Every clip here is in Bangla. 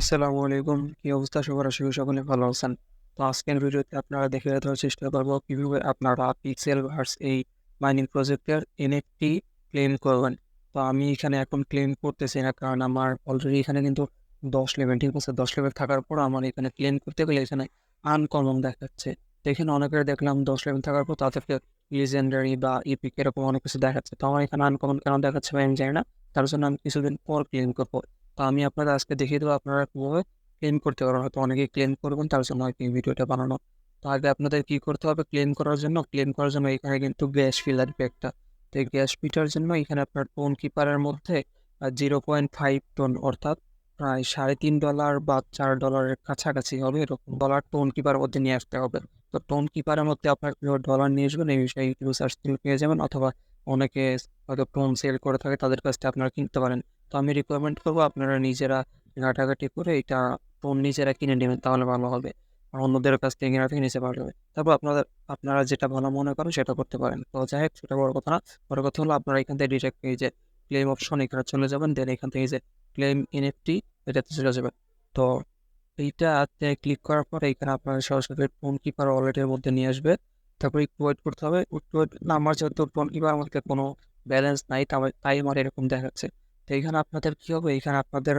আসসালামু আলাইকুম। কি অবস্থা? সবার আশা করি সকলে ভালো আছেন। তো আজকের ভিডিওতে আপনারা দেখে দেওয়ার চেষ্টা করব কীভাবে আপনারা পিক্সেল ভার্স এই মাইনিং প্রজেক্টের এনএফটি ক্লেম করবেন। তো আমি এখানে এখন ক্লেম করতেছি না, কারণ আমার অলরেডি এখানে কিন্তু দশ লেভেল ঠিক আছে? দশ লেভেল থাকার পর আমার এখানে ক্লেম করতে গেলে এখানে আনকমন দেখাচ্ছে। তো এখানে অনেকের দেখলাম দশ লেভেল থাকার পর তাদেরকে লিজেন্ডারি বা ইপিক এরকম অনেক কিছু দেখাচ্ছে। তো আমার এখানে আনকমন কেন দেখাচ্ছে আমি জানি না। তার জন্য আমি কিছুদিন পর ক্লেম করব। তো আমি আপনাদের আজকে দেখিয়ে দেবো আপনারা কীভাবে ক্লেম করতে পারবেন। হয়তো অনেকেই ক্লেম করবেন, তার জন্য হয়তো এই ভিডিওটা বানানো। তো আগে আপনাদের কী করতে হবে? ক্লেম করার জন্য ক্লেম করার জন্য এখানে কিন্তু গ্যাস ফিল আসবে একটা তো এই গ্যাস ফিটার জন্য এখানে আপনার টোন কিপারের মধ্যে জিরো পয়েন্ট ফাইভ টোন অর্থাৎ প্রায় সাড়ে তিন ডলার বা চার ডলারের কাছাকাছি হবে এরকম ডলার টোন কিপার মধ্যে নিয়ে আসতে হবে। তো টোন কিপারের মধ্যে আপনার ডলার নিয়ে আসবেন, এই বিষয়ে ইউটিউব সার্চ পেয়ে যাবেন। অথবা অনেকে হয়তো টোন সেল করে থাকে, তাদের কাছ থেকে আপনারা কিনতে পারেন। তো আমি রিকোয়ারমেন্ট করব আপনারা নিজেরা ঘাটাঘাটি করে এটা ফোন নিজেরা কিনে নেবেন, তাহলে ভালো হবে। আর অন্যদের কাছ থেকে কেনা থেকে ভালো হবে তারপর আপনাদের আপনারা যেটা ভালো মনে করেন সেটা করতে পারেন। তো যাই হোক, সেটা বড় কথা না। বড় কথা হলো আপনারা এখান থেকে ডিরেক্ট এই যে ক্লেম অপশন এখানে চলে যাবেন দেন এখান থেকে যে ক্লেম এনএফটি এটাতে চলে যাবেন। তো এইটাতে ক্লিক করার পরে এখানে আপনার সরাসরি ফোন কিপার ওয়ালেটের মধ্যে নিয়ে আসবে। তারপর একটু ওয়েট করতে হবে। একটু ওয়েট না, আমার যেহেতু ফোন কিপার মধ্যে কোনো ব্যালেন্স নাই তাই আমার এরকম দেখাচ্ছে। তো এইখানে আপনাদের কী হবে? এইখানে আপনাদের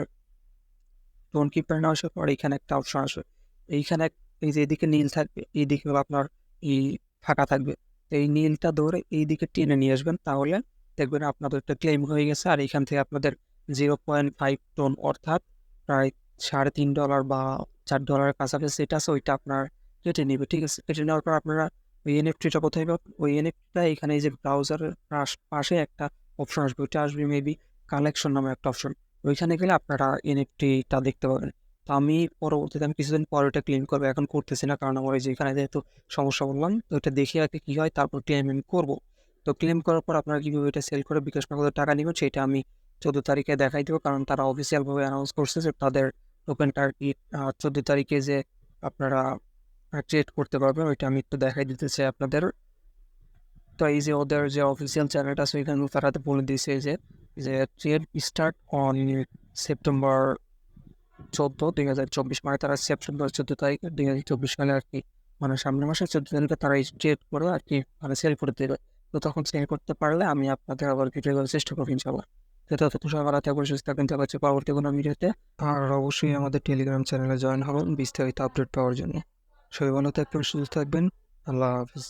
টোন কিপার না আসার পর এইখানে একটা অপশন আসবে। এইখানে এই যে এদিকে নীল থাকবে, এইদিকে আপনার এই ফাঁকা থাকবে। এই নীলটা ধরে এই দিকে টেনে নিয়ে আসবেন, তাহলে দেখবেন আপনাদের একটা ক্লেম হয়ে গেছে। আর এইখান থেকে আপনাদের জিরো পয়েন্ট ফাইভ টোন অর্থাৎ প্রায় সাড়ে তিন ডলার বা চার ডলারের কাছাকাছি যেটা আছে, ওইটা আপনার কেটে নেবে, ঠিক আছে? কেটে নেওয়ার পর আপনারা ওই এনএফটিটা কোথায় পাবেন? ওই এনএফটিটা এখানে এই যে ব্রাউজারের পাশে একটা অপশন আসবে, ওইটা আসবে মেবি কালেকশন নামে একটা অপশন ওইখানে গেলে আপনারা এনএফটিটা দেখতে পাবেন। তো আমি পরবর্তীতে আমি কিছুদিন পরে ওটা ক্লেম করব, এখন করতেছি না কারণ আমার ওই যে এখানে যেহেতু সমস্যা বললাম, তো ওটা দেখে আর কি হয় তারপর ক্লেম আমি করব। তো ক্লেম করার পর আপনারা কীভাবে এটা সেল করে বিকাশ নগদ টাকা নেবেন সেটা আমি চোদ্দ তারিখে দেখাই দেবো, কারণ তারা অফিসিয়ালভাবে অ্যানাউন্স করছে যে তাদের টোকেনটা আর কি চোদ্দ তারিখে যে আপনারা ট্রেড করতে পারবেন, ওইটা আমি একটু দেখাই দিতে চাই আপনাদের। তো এই যে ওদের যে অফিসিয়াল চ্যানেলটা আছে ওইখানে তারা বলে দিয়েছে যে যে ট্রেড স্টার্ট অন সেপ্টেম্বর চোদ্দ, দুই হাজার চব্বিশ মানে তারা সেপ্টেম্বর চোদ্দ তারিখ, দুই হাজার চব্বিশ সালে আর কি মানে সামনের মাসে চোদ্দ তারিখে তারা ট্রেড করে আর কি মানে সেল করে দেবে। তো তখন সেল করতে পারলে আমি আপনাদের আবার ভিডিও করার চেষ্টা করব ইনশাল্লাহ তো ততক্ষণ সবাই ভালো থাকবেন, সুস্থ থাকবেন, দেখা হচ্ছে পরবর্তী কোনো ভিডিওতে। আর অবশ্যই আমাদের টেলিগ্রাম চ্যানেলে জয়েন হবেন বিস্তারিত আপডেট পাওয়ার জন্য। সবাই ভালো থাকবেন, সুস্থ থাকবেন, আল্লাহ হাফিজ।